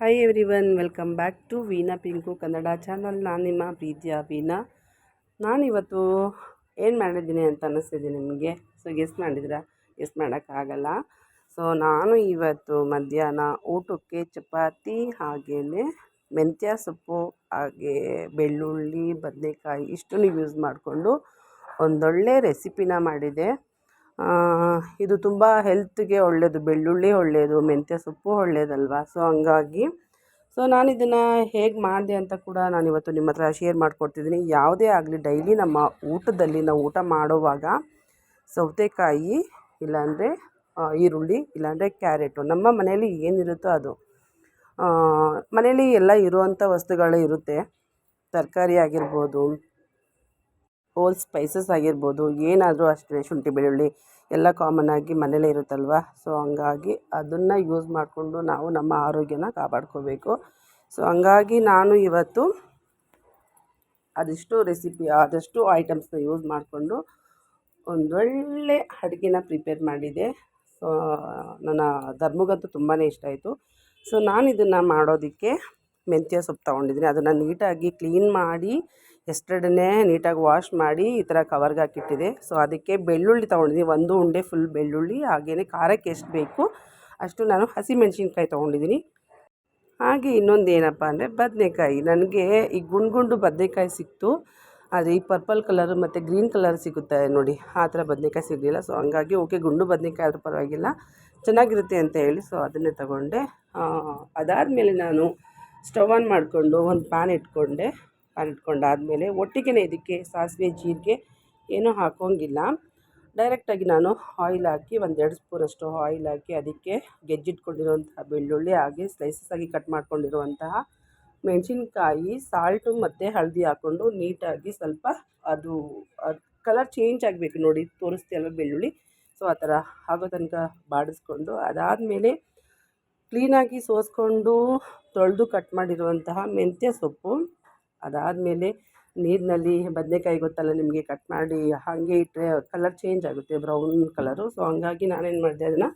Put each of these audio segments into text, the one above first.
Hi everyone welcome back to Veena Pinku Kannada channel ನಾನು ನಿಮ್ಮ ಪ್ರೀತಿಯ ವೀನಾ. ನಾನಿವತ್ತು ಏನು ಮಾಡಿದ್ದೀನಿ ಅಂತ ಅನ್ನಿಸ್ತಿದೆ ನಿಮಗೆ? ಸೊ ಗೆಸ್ ಮಾಡಿದ್ದೀರಾ ಗೆಸ್ ಮಾಡೋಕ್ಕಾಗಲ್ಲ ಸೊ ನಾನು ಇವತ್ತು ಮಧ್ಯಾಹ್ನ ಊಟಕ್ಕೆ ಚಪಾತಿ ಹಾಗೇ ಮೆಂತ್ಯ ಸೊಪ್ಪು, ಹಾಗೆ ಬೆಳ್ಳುಳ್ಳಿ, ಬದನೆಕಾಯಿ ಇಷ್ಟನ್ನು ಯೂಸ್ ಮಾಡಿಕೊಂಡು ಒಂದೊಳ್ಳೆ ರೆಸಿಪಿನ ಮಾಡಿದೆ. ಇದು ತುಂಬ ಹೆಲ್ತ್ಗೆ ಒಳ್ಳೆಯದು ಬೆಳ್ಳುಳ್ಳಿ ಒಳ್ಳೆಯದು ಮೆಂತ್ಯ ಸೊಪ್ಪು ಒಳ್ಳೆಯದಲ್ವಾ ಸೊ ಹಂಗಾಗಿ ಸೊ ನಾನು ಇದನ್ನು ಹೇಗೆ ಮಾಡಿದೆ ಅಂತ ಕೂಡ ನಾನು ಇವತ್ತು ನಿಮ್ಮ ಹತ್ರ ಶೇರ್ ಮಾಡ್ಕೊಡ್ತಿದ್ದೀನಿ ಯಾವುದೇ ಆಗಲಿ ಡೈಲಿ ನಮ್ಮ ಊಟದಲ್ಲಿ ನಾವು ಊಟ ಮಾಡುವಾಗ ಸೌತೆಕಾಯಿ ಇಲ್ಲಾಂದರೆ ಈರುಳ್ಳಿ, ಇಲ್ಲಾಂದರೆ ಕ್ಯಾರೆಟು ನಮ್ಮ ಮನೆಯಲ್ಲಿ ಏನಿರುತ್ತೋ ಅದು. ಮನೆಯಲ್ಲಿ ಎಲ್ಲ ಇರುವಂಥ ವಸ್ತುಗಳು ಇರುತ್ತೆ. ತರಕಾರಿ ಆಗಿರ್ಬೋದು ಹೋಲ್ ಸ್ಪೈಸಸ್ ಆಗಿರ್ಬೋದು, ಏನಾದರೂ ಅಷ್ಟೇ, ಶುಂಠಿ, ಬೆಳ್ಳುಳ್ಳಿ ಎಲ್ಲ ಕಾಮನ್ ಆಗಿ ಮನೇಲೇ ಇರುತ್ತಲ್ವ? ಸೊ ಹಂಗಾಗಿ ಅದನ್ನು ಯೂಸ್ ಮಾಡಿಕೊಂಡು ನಾವು ನಮ್ಮ ಆರೋಗ್ಯನ ಕಾಪಾಡ್ಕೋಬೇಕು. ಸೊ ಹಂಗಾಗಿ ನಾನು ಇವತ್ತು ಅದೆಷ್ಟು ರೆಸಿಪಿ ಆದಷ್ಟು ಐಟಮ್ಸ್ನ ಯೂಸ್ ಮಾಡಿಕೊಂಡು ಒಂದೊಳ್ಳೆ ಅಡುಗೆನ ಪ್ರಿಪೇರ್ ಮಾಡಿದೆ. ಸೊ ನನ್ನ ಧರ್ಮಗಂತೂ ತುಂಬಾ ಇಷ್ಟ ಆಯಿತು. ಸೊ ನಾನು ಇದನ್ನು ಮಾಡೋದಕ್ಕೆ ಮೆಂತ್ಯ ಸೊಪ್ಪು ತೊಗೊಂಡಿದ್ದೀನಿ. ಅದನ್ನು ನೀಟಾಗಿ ಕ್ಲೀನ್ ಮಾಡಿ ಎಸ್ಟರ್ಡೇನೇ ನೀಟಾಗಿ ವಾಶ್ ಮಾಡಿ ಈ ಥರ ಕವರ್ಗೆ ಹಾಕಿಟ್ಟಿದೆ. ಸೊ, ಅದಕ್ಕೆ ಬೆಳ್ಳುಳ್ಳಿ ತೊಗೊಂಡಿದ್ದೀನಿ. ಒಂದು ಉಂಡೆ ಫುಲ್ ಬೆಳ್ಳುಳ್ಳಿ ಹಾಗೆಯೇ ಖಾರಕ್ಕೆ ಎಷ್ಟು ಬೇಕು ಅಷ್ಟು ನಾನು ಹಸಿಮೆಣ್ಸಿನ್ಕಾಯಿ ತೊಗೊಂಡಿದ್ದೀನಿ. ಹಾಗೆ ಇನ್ನೊಂದು ಏನಪ್ಪ ಅಂದರೆ ಬದನೆಕಾಯಿ. ನನಗೆ ಈ ಗುಂಡು ಗುಂಡು ಬದನೆಕಾಯಿ ಸಿಕ್ತು. ಆದರೆ ಈ ಪರ್ಪಲ್ ಕಲರು ಮತ್ತು ಗ್ರೀನ್ ಕಲರ್ ಸಿಗುತ್ತೆ ನೋಡಿ. ಆ ಥರ ಬದನೆಕಾಯಿ ಸಿಗಲಿಲ್ಲ. ಸೊ, ಹಂಗಾಗಿ ಓಕೆ, ಗುಂಡು ಬದನೆಕಾಯಿ ಆದರೂ ಪರವಾಗಿಲ್ಲ. ಚೆನ್ನಾಗಿರುತ್ತೆ ಅಂತ ಹೇಳಿ ಸೊ, ಅದನ್ನೇ ತಗೊಂಡೆ. ಅದಾದಮೇಲೆ ನಾನು ಸ್ಟವ್ ಆನ್ ಮಾಡಿಕೊಂಡು ಒಂದು ಪ್ಯಾನ್ ಇಟ್ಕೊಂಡೆ. ಪ್ಯಾನ್ ಇಟ್ಕೊಂಡಾದಮೇಲೆ ಒಟ್ಟಿಗೆ ಇದಕ್ಕೆ ಸಾಸಿವೆ, ಜೀರಿಗೆ ಏನೂ ಹಾಕೋಂಗಿಲ್ಲ ಡೈರೆಕ್ಟಾಗಿ ನಾನು ಆಯಿಲ್ ಹಾಕಿ ಒಂದೆರಡು ಸ್ಪೂನಷ್ಟು ಆಯಿಲ್ ಹಾಕಿ ಅದಕ್ಕೆ ಗೆಜ್ಜಿಟ್ಕೊಂಡಿರುವಂತಹ ಬೆಳ್ಳುಳ್ಳಿ ಹಾಗೆ ಸ್ಲೈಸಸ್ ಆಗಿ ಕಟ್ ಮಾಡ್ಕೊಂಡಿರುವಂತಹ ಮೆಣಸಿನ್ಕಾಯಿ ಸಾಲ್ಟು ಮತ್ತು ಹಳದಿ ಹಾಕ್ಕೊಂಡು ನೀಟಾಗಿ ಸ್ವಲ್ಪ ಅದು ಅದು ಕಲರ್ ಚೇಂಜ್ ಆಗಬೇಕು ನೋಡಿ, ತೋರಿಸ್ತೀಯಲ್ವ ಬೆಳ್ಳುಳ್ಳಿ? ಸೊ ಆ ಥರ ಆಗೋ ತನಕ ಬಾಡಿಸ್ಕೊಂಡು ಅದಾದಮೇಲೆ ಕ್ಲೀನಾಗಿ ಸೋಸ್ಕೊಂಡು ತೊಳೆದು ಕಟ್ ಮಾಡಿರುವಂತಹ ಮೆಂತ್ಯ ಸೊಪ್ಪು. ಅದಾದಮೇಲೆ ನೀರಿನಲ್ಲಿ ಬದನೆಕಾಯಿ ಗೊತ್ತಲ್ಲ ನಿಮಗೆ ಕಟ್ ಮಾಡಿ ಹಾಗೆ ಇಟ್ಟರೆ ಕಲರ್ ಚೇಂಜ್ ಆಗುತ್ತೆ ಬ್ರೌನ್ ಕಲರು ಸೊ ಹಂಗಾಗಿ ನಾನೇನು ಮಾಡಿದೆ, ಅದನ್ನು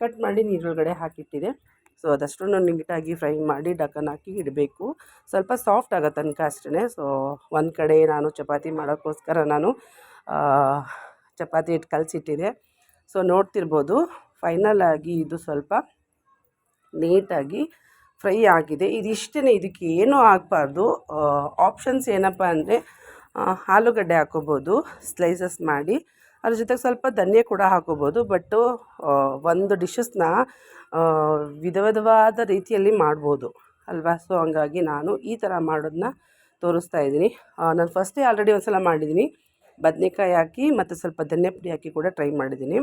ಕಟ್ ಮಾಡಿ ನೀರೊಳಗಡೆ ಹಾಕಿಟ್ಟಿದೆ. ಸೊ ಅದಷ್ಟನ್ನು ನೀಟಾಗಿ ಫ್ರೈ ಮಾಡಿ ಡಕ್ಕನ್ ಹಾಕಿ ಇಡಬೇಕು. ಸ್ವಲ್ಪ ಸಾಫ್ಟ್ ಆಗೋ ತನಕ ಅಷ್ಟೇ ಸೊ ಒಂದು ಕಡೆ ನಾನು ಚಪಾತಿ ಮಾಡೋಕ್ಕೋಸ್ಕರ ನಾನು ಚಪಾತಿ ಹಿಟ್ಟು ಕಲಸಿಟ್ಟಿದೆ. ಸೊ ನೋಡ್ತಿರ್ಬೋದು ಫೈನಲ್ ಆಗಿ ಇದು ಸ್ವಲ್ಪ ನೀಟಾಗಿ ಫ್ರೈ ಆಗಿದೆ. ಇದಿಷ್ಟೇ ಇದಕ್ಕೆ ಏನೂ ಆಗಬಾರ್ದು. ಆಪ್ಷನ್ಸ್ ಏನಪ್ಪ ಅಂದರೆ ಆಲೂಗಡ್ಡೆ ಹಾಕೋಬೋದು ಸ್ಲೈಸಸ್ ಮಾಡಿ. ಅದ್ರ ಜೊತೆಗೆ ಸ್ವಲ್ಪ ಧನ್ಯ ಕೂಡ ಹಾಕೋಬೋದು ಬಟ್ಟು ಒಂದು ಡಿಶಸ್ನ ವಿಧ ವಿಧವಾದ ರೀತಿಯಲ್ಲಿ ಮಾಡ್ಬೋದು. ಅಲ್ವಾ? ಸೊ ಹಂಗಾಗಿ ನಾನು ಈ ಥರ ಮಾಡೋದನ್ನ ತೋರಿಸ್ತಾ ಇದ್ದೀನಿ. ನಾನು ಫಸ್ಟೇ ಆಲ್ರೆಡಿ ಒಂದು ಸಲ ಮಾಡಿದ್ದೀನಿ. ಬದನೆಕಾಯಿ ಹಾಕಿ ಮತ್ತು ಸ್ವಲ್ಪ ಧನ್ಯ ಪುಡಿ ಹಾಕಿ ಕೂಡ ಟ್ರೈ ಮಾಡಿದ್ದೀನಿ.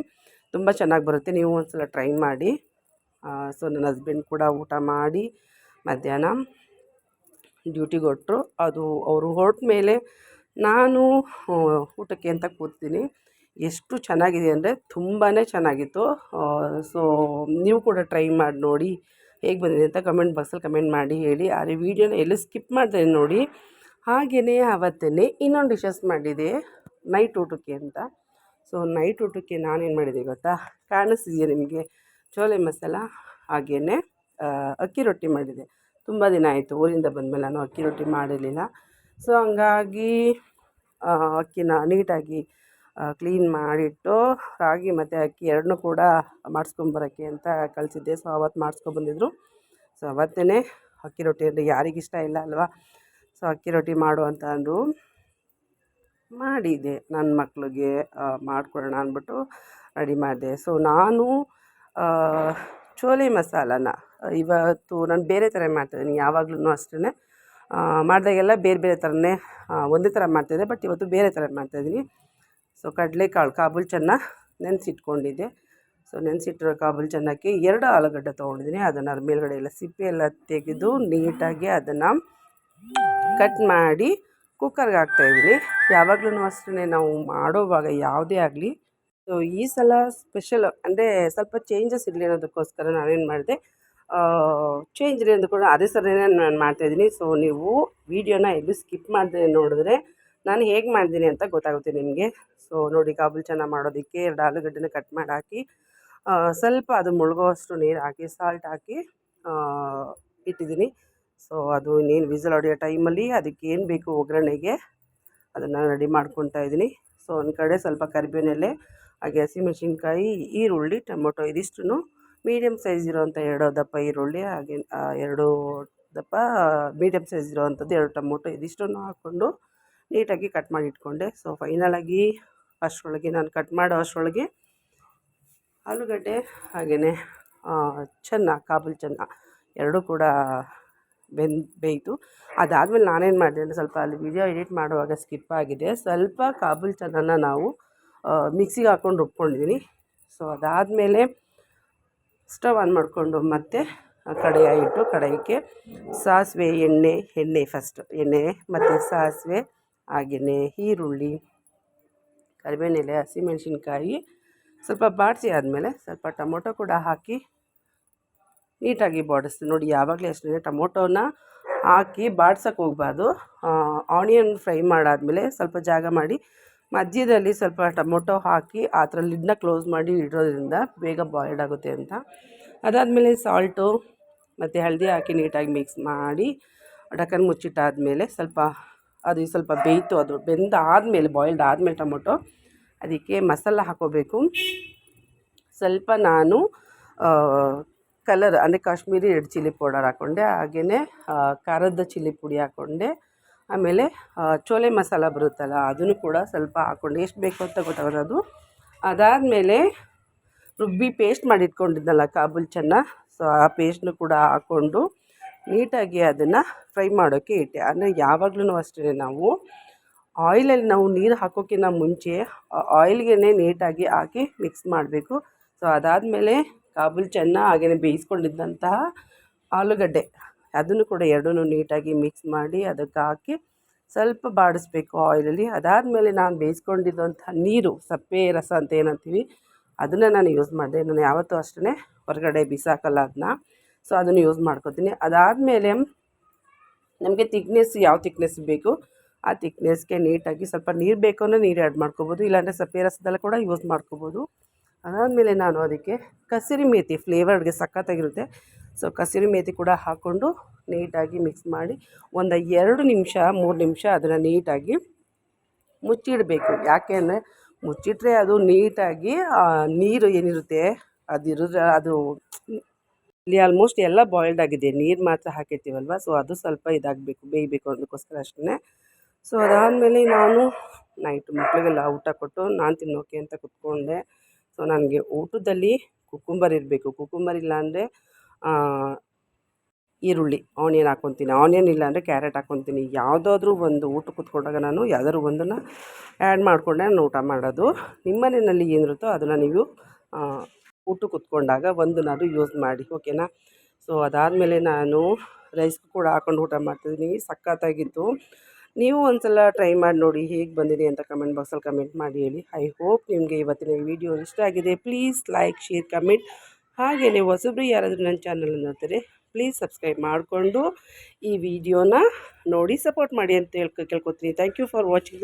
ತುಂಬ ಚೆನ್ನಾಗಿ ಬರುತ್ತೆ. ನೀವು ಒಂದು ಸಲ ಟ್ರೈ ಮಾಡಿ. ಸೊ ನನ್ನ ಹಸ್ಬೆಂಡ್ ಕೂಡ ಊಟ ಮಾಡಿ ಮಧ್ಯಾಹ್ನ ಡ್ಯೂಟಿಗೆ ಕೊಟ್ಟರು ಅದು ಅವರು ಹೊರಟ ಮೇಲೆ ನಾನು ಊಟಕ್ಕೆ ಅಂತ ಕೂರ್ತೀನಿ ಎಷ್ಟು ಚೆನ್ನಾಗಿದೆ ಅಂದರೆ ತುಂಬಾ ಚೆನ್ನಾಗಿತ್ತು. ಸೊ ನೀವು ಕೂಡ ಟ್ರೈ ಮಾಡಿ ನೋಡಿ. ಹೇಗೆ ಬಂದಿದೆ ಅಂತ ಕಮೆಂಟ್ ಬಾಕ್ಸಲ್ಲಿ ಕಮೆಂಟ್ ಮಾಡಿ ಹೇಳಿ. ಆದರೆ ವೀಡಿಯೋನ ಎಲ್ಲೂ ಸ್ಕಿಪ್ ಮಾಡಿದೆ ನೋಡಿ. ಹಾಗೆಯೇ ಆವತ್ತೇ ಇನ್ನೊಂದು ಡಿಶಸ್ ಮಾಡಿದೆ ನೈಟ್ ಊಟಕ್ಕೆ ಅಂತ. ಸೊ ನೈಟ್ ಊಟಕ್ಕೆ ನಾನೇನು ಮಾಡಿದೆ ಗೊತ್ತಾ? ಕಾಣಿಸ್ತಿದೆಯಾ ನಿಮಗೆ? ಚೋಲೆ ಮಸಾಲ ಹಾಗೆಯೇ ಅಕ್ಕಿ ರೊಟ್ಟಿ ಮಾಡಿದೆ. ತುಂಬ ದಿನ ಆಯಿತು, ಊರಿಂದ ಬಂದಮೇಲೆ ನಾನು ಅಕ್ಕಿ ರೊಟ್ಟಿ ಮಾಡಿರಲಿಲ್ಲ. ಸೊ ಹಂಗಾಗಿ ಅಕ್ಕಿನ ನೀಟಾಗಿ ಕ್ಲೀನ್ ಮಾಡಿಟ್ಟು, ರಾಗಿ ಮತ್ತು ಅಕ್ಕಿ ಎರಡನ್ನೂ ಕೂಡ ಮಾಡಿಸ್ಕೊಂಬರೋಕ್ಕೆ ಅಂತ ಕಳಿಸಿದ್ದೆ. ಸೊ ಅವತ್ತು ಮಾಡಿಸ್ಕೊಬಂದಿದ್ರು ಸೊ ಅವತ್ತೇ ಅಕ್ಕಿ ರೊಟ್ಟಿ ಅಂದರೆ ಯಾರಿಗಿಷ್ಟ ಇಲ್ಲ ಅಲ್ವಾ? ಸೊ ಅಕ್ಕಿ ರೊಟ್ಟಿ ಮಾಡು ಅಂತ ಅಂದರು. ಮಾಡಿದೆ. ನನ್ನ ಮಕ್ಳಿಗೆ ಮಾಡಿಕೊಡೋಣ ಅಂದ್ಬಿಟ್ಟು ರೆಡಿ ಮಾಡಿದೆ. ಸೊ ನಾನು ಚೋಲೆ ಮಸಾಲನ ಇವತ್ತು ನಾನು ಬೇರೆ ಥರ ಮಾಡ್ತಾಯಿದ್ದೀನಿ ಯಾವಾಗ್ಲೂ ಅಷ್ಟೇ ಮಾಡಿದಾಗೆಲ್ಲ ಬೇರೆ ಬೇರೆ ಥರನೇ ಒಂದೇ ಥರ ಮಾಡ್ತಾಯಿದ್ದೆ ಬಟ್ ಇವತ್ತು ಬೇರೆ ಥರ ಮಾಡ್ತಾಯಿದ್ದೀನಿ ಸೊ ಕಡಲೆಕಾಳು, ಕಾಬೂಲ್ ಚೆನ್ನ ನೆನೆಸಿಟ್ಕೊಂಡಿದ್ದೆ. ಸೊ ನೆನೆಸಿಟ್ಟಿರೋ ಕಾಬೂಲ್ ಚೆನ್ನಕ್ಕೆ ಎರಡು ಆಲೂಗಡ್ಡೆ ತೊಗೊಂಡಿದ್ದೀನಿ. ಅದನ್ನು ಅದ್ರ ಮೇಲ್ಗಡೆ ಎಲ್ಲ ಸಿಪ್ಪೆ ಎಲ್ಲ ತೆಗೆದು ನೀಟಾಗಿ ಅದನ್ನು ಕಟ್ ಮಾಡಿ ಕುಕ್ಕರ್ಗೆ ಹಾಕ್ತಾಯಿದ್ದೀನಿ ಯಾವಾಗ್ಲೂ ಅಷ್ಟೇ ನಾವು ಮಾಡೋವಾಗ ಯಾವುದೇ ಆಗಲಿ. ಸೊ ಈ ಸಲ ಸ್ಪೆಷಲ್ ಅಂದರೆ ಸ್ವಲ್ಪ ಚೇಂಜಸ್ ಇರಲಿ ಅನ್ನೋದಕ್ಕೋಸ್ಕರ ನಾನೇನು ಮಾಡಿದೆ. ಚೇಂಜ್ ಇರಲಿ ಕೂಡ ಅದೇ ಸರಿನೇ ನಾನು ಮಾಡ್ತಾಯಿದ್ದೀನಿ ಸೊ ನೀವು ವೀಡಿಯೋನ ಎಲ್ಲೂ ಸ್ಕಿಪ್ ಮಾಡಿದೆ ನೋಡಿದ್ರೆ ನಾನು ಹೇಗೆ ಮಾಡಿದ್ದೀನಿ ಅಂತ ಗೊತ್ತಾಗುತ್ತೆ ನಿಮಗೆ. ಸೊ ನೋಡಿ ಕಾಬುಲ್ ಚೆನ್ನಾಗಿ ಮಾಡೋದಕ್ಕೆ ಎರಡು ಆಲೂಗಡ್ಡೆನ ಕಟ್ ಮಾಡಿ ಹಾಕಿ ಸ್ವಲ್ಪ ಅದು ಮುಳುಗೋವಷ್ಟು ನೀರು ಹಾಕಿ ಸಾಲ್ಟ್ ಹಾಕಿ ಇಟ್ಟಿದ್ದೀನಿ. ಸೊ ಅದು ಇನ್ನೇನು ವಿಸಲ್ ಹೊಡೆಯೋ ಟೈಮಲ್ಲಿ ಅದಕ್ಕೆ ಏನು ಬೇಕು ಒಗ್ಗರಣೆಗೆ ಅದನ್ನು ರೆಡಿ ಮಾಡ್ಕೊತಾ ಇದ್ದೀನಿ. ಸೊ ಒಂದು ಕಡೆ ಸ್ವಲ್ಪ ಕರಿಬೇವಿನೆಲೆ ಹಾಗೆ ಹಸಿಮೆಣಸಿನ್ಕಾಯಿ ಈರುಳ್ಳಿ, ಟೊಮೊಟೊ ಇದಿಷ್ಟು ಮೀಡಿಯಮ್ ಸೈಜ್ ಇರೋವಂಥ ಎರಡು ದಪ್ಪ ಈರುಳ್ಳಿ, ಹಾಗೆ ಎರಡು ದಪ್ಪ ಮೀಡಿಯಮ್ ಸೈಜ್ ಇರೋವಂಥದ್ದು ಎರಡು ಟೊಮೊಟೊ ಇದಿಷ್ಟನ್ನು ಹಾಕ್ಕೊಂಡು ನೀಟಾಗಿ ಕಟ್ ಮಾಡಿ ಇಟ್ಕೊಂಡೆ. ಸೊ ಫೈನಲಾಗಿ ಅಷ್ಟರೊಳಗೆ ನಾನು ಕಟ್ ಮಾಡೋ ಅಷ್ಟರೊಳಗೆ ಆಲೂಗಡ್ಡೆ, ಹಾಗೆಯೇ ಚೆನ್ನ, ಕಾಬೂಲ್ ಚೆನ್ನ ಎರಡೂ ಕೂಡ ಬೆಂದ್ ಬೇಯಿತು. ಅದಾದಮೇಲೆ ನಾನೇನು ಮಾಡಿದೆ ಅಂದರೆ ಸ್ವಲ್ಪ ಅಲ್ಲಿ ವಿಡಿಯೋ ಎಡಿಟ್ ಮಾಡುವಾಗ ಸ್ಕಿಪ್ ಆಗಿದೆ. ಸ್ವಲ್ಪ ಕಾಬೂಲ್ ಚೆನ್ನನ ನಾವು ಮಿಕ್ಸಿಗೆ ಹಾಕ್ಕೊಂಡು ರುಬ್ಕೊಂಡಿದ್ದೀನಿ ಸೊ ಅದಾದಮೇಲೆ ಸ್ಟವ್ ಆನ್ ಮಾಡಿಕೊಂಡು ಮತ್ತೆ ಕಡಾಯ ಇಟ್ಟು ಕಡಾಯಿಗೆ ಸಾಸಿವೆ, ಎಣ್ಣೆ ಎಣ್ಣೆ ಫಸ್ಟ್ ಎಣ್ಣೆ ಮತ್ತು ಸಾಸಿವೆ ಹಾಗೆಯೇ ಈರುಳ್ಳಿ ಕರಿಬೇನೆಲೆ ಹಸಿಮೆಣಸಿನ್ಕಾಯಿ, ಸ್ವಲ್ಪ ಬಾಡಿಸಿ ಆದಮೇಲೆ ಸ್ವಲ್ಪ ಟೊಮೊಟೊ ಕೂಡ ಹಾಕಿ ನೀಟಾಗಿ ಬಾಡಿಸ್ತೀನಿ. ನೋಡಿ, ಯಾವಾಗಲೂ ಅಷ್ಟೇ ಟೊಮೊಟೊನ ಹಾಕಿ ಬಾಡ್ಸೋಕ್ಕೆ ಹೋಗ್ಬಾರ್ದು. ಆನಿಯನ್ ಫ್ರೈ ಮಾಡಾದಮೇಲೆ ಸ್ವಲ್ಪ ಜಾಗ ಮಾಡಿ ಮಧ್ಯದಲ್ಲಿ ಸ್ವಲ್ಪ ಟೊಮೊಟೊ ಹಾಕಿ ಆ ಥರ ಲಿಡ್ನ ಕ್ಲೋಸ್ ಮಾಡಿ ಇಡೋದ್ರಿಂದ ಬೇಗ ಬಾಯ್ಲ್ಡ್ ಆಗುತ್ತೆ ಅಂತ. ಅದಾದಮೇಲೆ ಸಾಲ್ಟು ಮತ್ತು ಹಳದಿ ಹಾಕಿ ನೀಟಾಗಿ ಮಿಕ್ಸ್ ಮಾಡಿ ಡಕ್ಕನ್ ಮುಚ್ಚಿಟ್ಟಾದಮೇಲೆ ಸ್ವಲ್ಪ ಅದು ಸ್ವಲ್ಪ ಬೇಯ್ತು, ಅದು ಬೆಂದಾದಮೇಲೆ ಬಾಯ್ಲ್ಡ್ ಆದಮೇಲೆ ಟೊಮೊಟೊ. ಅದಕ್ಕೆ ಮಸಾಲ ಹಾಕೋಬೇಕು. ಸ್ವಲ್ಪ ನಾನು ಕಲರ್ ಅಂದರೆ ಕಾಶ್ಮೀರಿ ರೆಡ್ ಚಿಲ್ಲಿ ಪೌಡರ್ ಹಾಕ್ಕೊಂಡೆ ಹಾಗೆಯೇ ಖಾರದ ಚಿಲ್ಲಿ ಪುಡಿ ಹಾಕ್ಕೊಂಡೆ ಆಮೇಲೆ ಚೋಲೆ ಮಸಾಲ ಬರುತ್ತಲ್ಲ, ಅದನ್ನು ಕೂಡ ಸ್ವಲ್ಪ ಹಾಕ್ಕೊಂಡು, ಎಷ್ಟು ಬೇಕು ಅಂತ ಗೊತ್ತಾಗೋದು ಅದಾದಮೇಲೆ, ರುಬ್ಬಿ ಪೇಸ್ಟ್ ಮಾಡಿಟ್ಕೊಂಡಿದ್ದಲ್ಲ ಕಾಬೂಲ್ ಚೆನ್ನ ಸೊ ಆ ಪೇಸ್ಟ್ನು ಕೂಡ ಹಾಕ್ಕೊಂಡು, ನೀಟಾಗಿ ಅದನ್ನು ಫ್ರೈ ಮಾಡೋಕ್ಕೆ ಇಟ್ಟೆ. ಅಂದರೆ ಯಾವಾಗಲೂ ಅಷ್ಟೇ ನಾವು ಆಯಿಲಲ್ಲಿ ನಾವು ನೀರು ಹಾಕೋಕ್ಕಿಂತ ಮುಂಚೆ ಆಯಿಲ್ಗೆ ನೀಟಾಗಿ ಹಾಕಿ ಮಿಕ್ಸ್ ಮಾಡಬೇಕು. ಸೊ ಅದಾದಮೇಲೆ, ಕಾಬೂಲ್ ಚೆನ್ನ ಹಾಗೆಯೇ ಬೇಯಿಸ್ಕೊಂಡಿದ್ದಂತಹ ಆಲೂಗಡ್ಡೆ. ಅದನ್ನು ಕೂಡ ಎರಡನ್ನೂ ನೀಟಾಗಿ ಮಿಕ್ಸ್ ಮಾಡಿ ಅದಕ್ಕೆ ಹಾಕಿ ಸ್ವಲ್ಪ ಬಾಡಿಸ್ಬೇಕು ಆಯಿಲಲ್ಲಿ ಅದಾದಮೇಲೆ ನಾನು ಬೇಯಿಸ್ಕೊಂಡಿದ್ದಂಥ ನೀರು, ಸಪ್ಪೆ, ರಸ ಅಂತ ಏನಂತೀವಿ, ಅದನ್ನು ನಾನು ಯೂಸ್ ಮಾಡಿದೆ. ನಾನು ಯಾವತ್ತೂ ಅಷ್ಟೇ ಹೊರಗಡೆ ಬಿಸಾಕಲ್ಲ ಅದನ್ನ ಸೊ ಅದನ್ನು ಯೂಸ್ ಮಾಡ್ಕೊತೀನಿ. ಅದಾದಮೇಲೆ ನಮಗೆ ತಿಕ್ನೆಸ್ ಯಾವ ತಿಕ್ನೆಸ್ ಬೇಕು, ಆ ತಿಕ್ನೆಸ್ಗೆ ನೀಟಾಗಿ ಸ್ವಲ್ಪ ನೀರು ಬೇಕು ಅಂದರೆ ನೀರು ಆ್ಯಡ್ ಮಾಡ್ಕೋಬೋದು. ಇಲ್ಲಾಂದರೆ ಸಪ್ಪೆ, ರಸದಲ್ಲ ಕೂಡ ಯೂಸ್ ಮಾಡ್ಕೋಬೋದು. ಅದಾದಮೇಲೆ ನಾನು ಅದಕ್ಕೆ ಕಸಿರಿ ಮೇಥಿ ಫ್ಲೇವರ್ಡ್ಗೆ ಸಖತ್ತಾಗಿರುತ್ತೆ. ಸೊ ಕಸೂರಿ ಮೇತಿ ಕೂಡ ಹಾಕ್ಕೊಂಡು ನೀಟಾಗಿ ಮಿಕ್ಸ್ ಮಾಡಿ ಒಂದು ಎರಡು ನಿಮಿಷ, ಮೂರು ನಿಮಿಷ ಅದನ್ನು ನೀಟಾಗಿ ಮುಚ್ಚಿಡಬೇಕು. ಯಾಕೆ ಅಂದರೆ ಮುಚ್ಚಿಟ್ರೆ ಅದು ನೀಟಾಗಿ ನೀರು ಏನಿರುತ್ತೆ ಅದಿರೋದು ಅದು ಇಲ್ಲಿ ಆಲ್ಮೋಸ್ಟ್ ಎಲ್ಲ ಬಾಯ್ಲ್ಡ್ ಆಗಿದೆ. ನೀರು ಮಾತ್ರ ಹಾಕಿರ್ತೀವಲ್ವ? ಸೊ ಅದು ಸ್ವಲ್ಪ ಇದಾಗಬೇಕು, ಬೇಯಬೇಕು ಅದಕ್ಕೋಸ್ಕರ ಅಷ್ಟೇ ಸೊ ಅದಾದಮೇಲೆ ನಾನು ನೈಟ್ ಮಕ್ಕಳಿಗೆಲ್ಲ ಊಟ ಕೊಟ್ಟು ನಾನು ತಿನ್ನೋಕೆ ಅಂತ ಕುತ್ಕೊಂಡೆ. ಸೊ ನನಗೆ ಊಟದಲ್ಲಿ ಕುಕುಂಬರ್ ಇರಬೇಕು. ಕುಕ್ಕುಂಬರ್ ಇಲ್ಲಾಂದರೆ ಈರುಳ್ಳಿ, ಆನಿಯನ್ ಹಾಕ್ಕೊತೀನಿ. ಆನಿಯನ್ ಇಲ್ಲ ಅಂದರೆ ಕ್ಯಾರೆಟ್ ಹಾಕ್ಕೊತೀನಿ. ಯಾವುದಾದ್ರೂ ಒಂದು ಊಟ ಕೂತ್ಕೊಂಡಾಗ ನಾನು ಯಾವ್ದಾದ್ರು ಒಂದನ್ನು ಆ್ಯಡ್ ಮಾಡಿಕೊಂಡೆ, ನಾನು ಊಟ ಮಾಡೋದು. ನಿಮ್ಮ ಮನೆಯಲ್ಲಿ ಏನಿರುತ್ತೋ ಅದನ್ನು ನೀವು ಊಟಕ್ಕೆ ಕೂತ್ಕೊಂಡಾಗ ಒಂದನ್ನಾದ್ರೂ ಯೂಸ್ ಮಾಡಿ ಓಕೆನಾ ಸೊ ಅದಾದಮೇಲೆ ನಾನು ರೈಸ್ ಕೂಡ ಹಾಕ್ಕೊಂಡು ಊಟ ಮಾಡ್ತಿದ್ದೀನಿ. ಸಖತ್ತಾಗಿತ್ತು. ನೀವು ಒಂದು ಸಲ ಟ್ರೈ ಮಾಡಿ ನೋಡಿ ಹೇಗೆ ಬಂದಿದೆ ಅಂತ ಕಮೆಂಟ್ ಬಾಕ್ಸಲ್ಲಿ ಕಮೆಂಟ್ ಮಾಡಿ ಹೇಳಿ. ಐ ಹೋಪ್ ನಿಮಗೆ ಇವತ್ತಿನ ವಿಡಿಯೋ ಇಷ್ಟ ಆಗಿದೆ. ಪ್ಲೀಸ್ ಲೈಕ್ ಶೇರ್ ಕಮೆಂಟ್ ಹಾಗೆಯೇ ಹೊಸಬ್ರು ಯಾರಾದರೂ ನನ್ನ ಚಾನಲ್ ನೋಡ್ತಾರೆ ಪ್ಲೀಸ್ ಸಬ್ಸ್ಕ್ರೈಬ್ ಮಾಡಿಕೊಂಡು ಈ ವಿಡಿಯೋನ ನೋಡಿ ಸಪೋರ್ಟ್ ಮಾಡಿ ಅಂತ ಹೇಳ್ಕೊ ಕೇಳ್ಕೊತೀನಿ. Thank you for watching